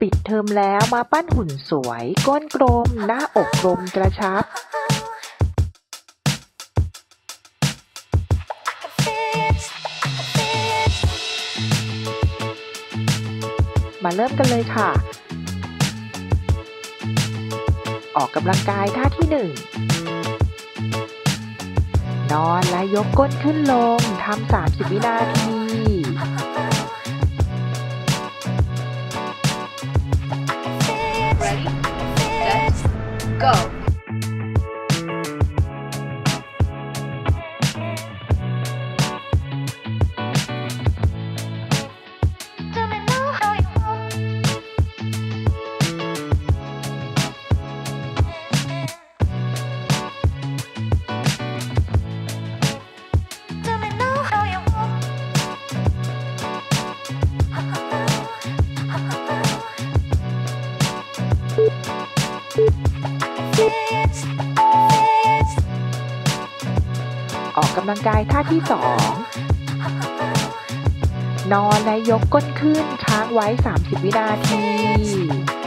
ปิดเทอมแล้วมาปั้นหุ่นสวย ก้นกลม หน้าอกกลมกระชับ มาเริ่มกันเลยค่ะ ออกกำลังกายท่าที่หนึ่งนอนและยกก้นขึ้นลงทำ30 วินาที go. ำลังกายท่าที่สองนอนและยกก้นขึ้นค้างไว้ 30 วินาที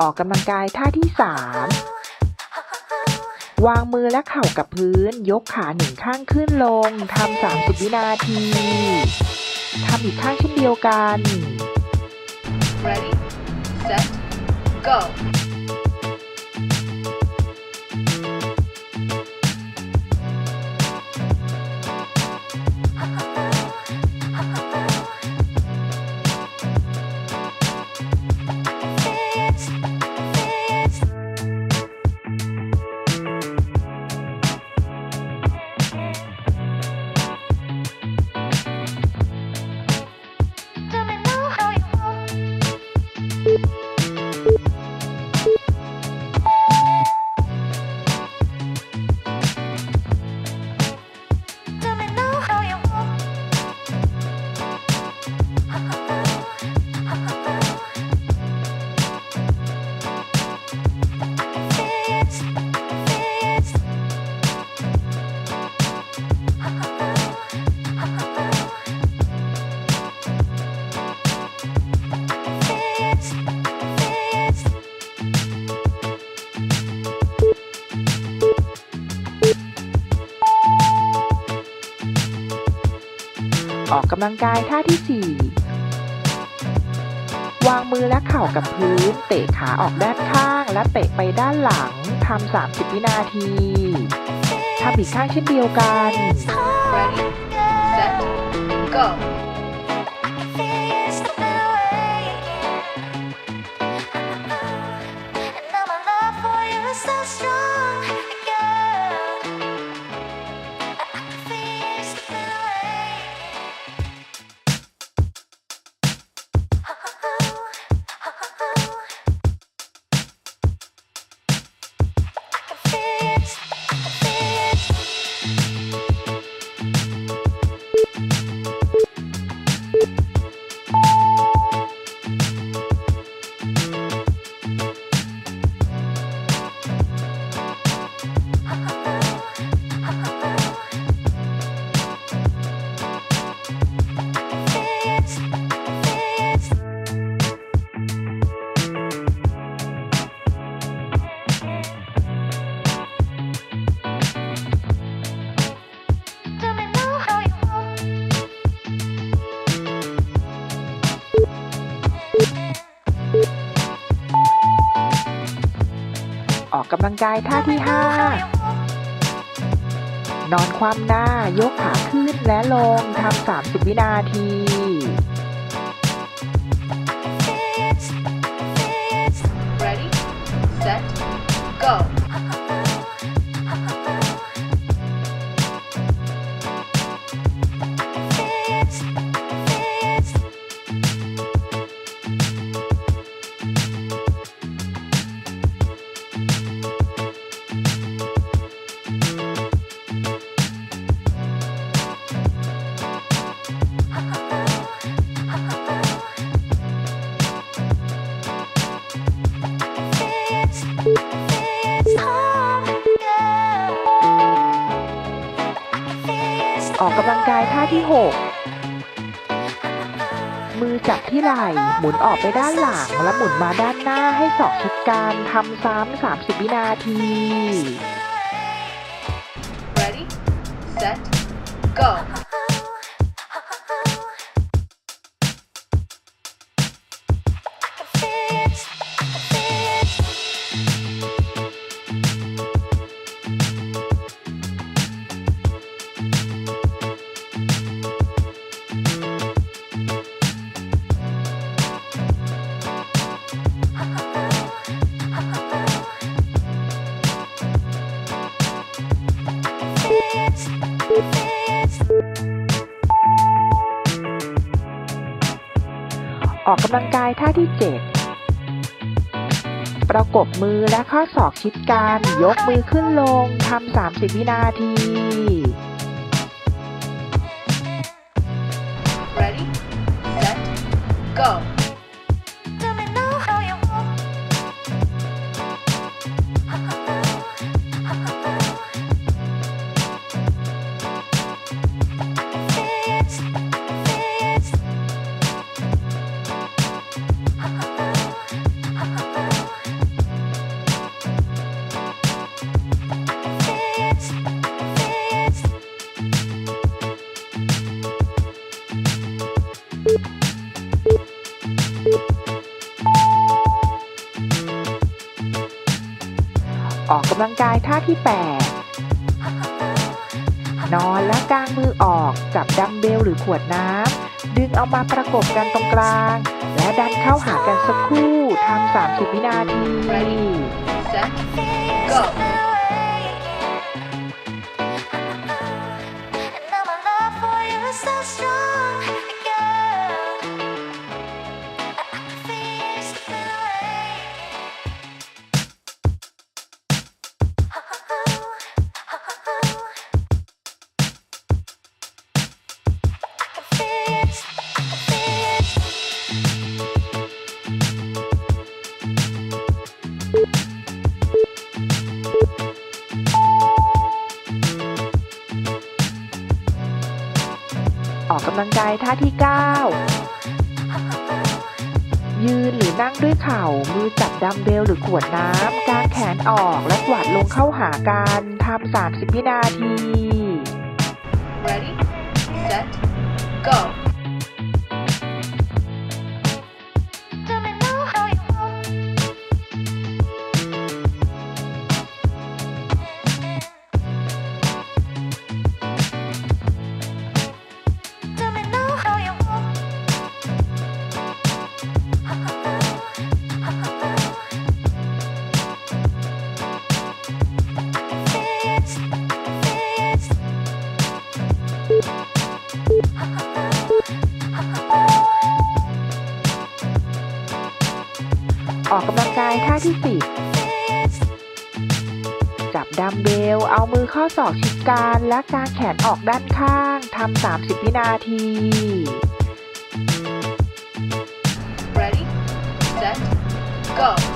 ออกกำลังกายท่าที่สามวางมือและเข่ากับพื้น ยกขาหนึ่งข้างขึ้นลงทำ30 วินาทีทำอีกข้างเช่นเดียวกัน Ready, set, go. กำลังกายท่าที่สี่วางมือและเข่ากับพื้น เตะขาออกด้านข้าง และเตะไปด้านหลังทำ 30 วินาทีทำอีกข้างเช่นเดียวกัน Ready, set, go. ำลังกายท่าที่ 5 นอนคว่ำหน้ายกขาขึ้นและลงทำ 30 วินาที ออกกำลังกายท่าที่ 6 มือจับที่ไหล่หมุนออกไปด้านหลัง และหมุนมาด้านหน้าให้สอกชิดกันทำซ้ำ30 วินาที Ready, set, go. ออกกำลังกายท่าที่ 7 ประกบมือและข้อศอกชิดกัน ยกมือขึ้นลงทำ30 วินาที Ready, set, go. ลังกายท่าที่ 8 นอนและกางมือออกจับดัมเบลหรือขวดน้ำดึงเอามาประกบกันตรงกลาง และดันเข้าหากันสักครู่ทำ 30 วินาที Set, go. อ ท่าที่ 9 ยืนหรือนั่งด้วยเข่า มือจับดัมเบลหรือขวดน้ำกางแขนออกและกวาดลงเข้าหากันทำ30 วินาที Ready, set, go. ายท่าที่ 10 จับดัมเบล เอามือข้อศอกชิดกันและกางแขนออกด้านข้างทำ30 วินาที Ready, set, go.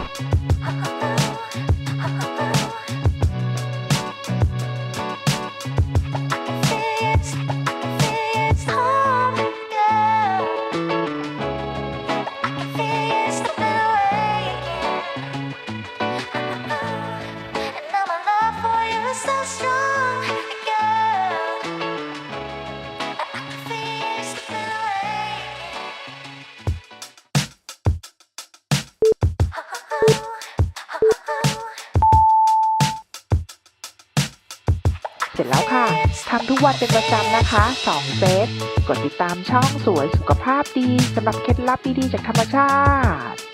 วันเป็นประจำนะคะ 2 เซต กดติดตามช่องสวยสุขภาพดีสำหรับเคล็ดลับดีๆจากธรรมชาติ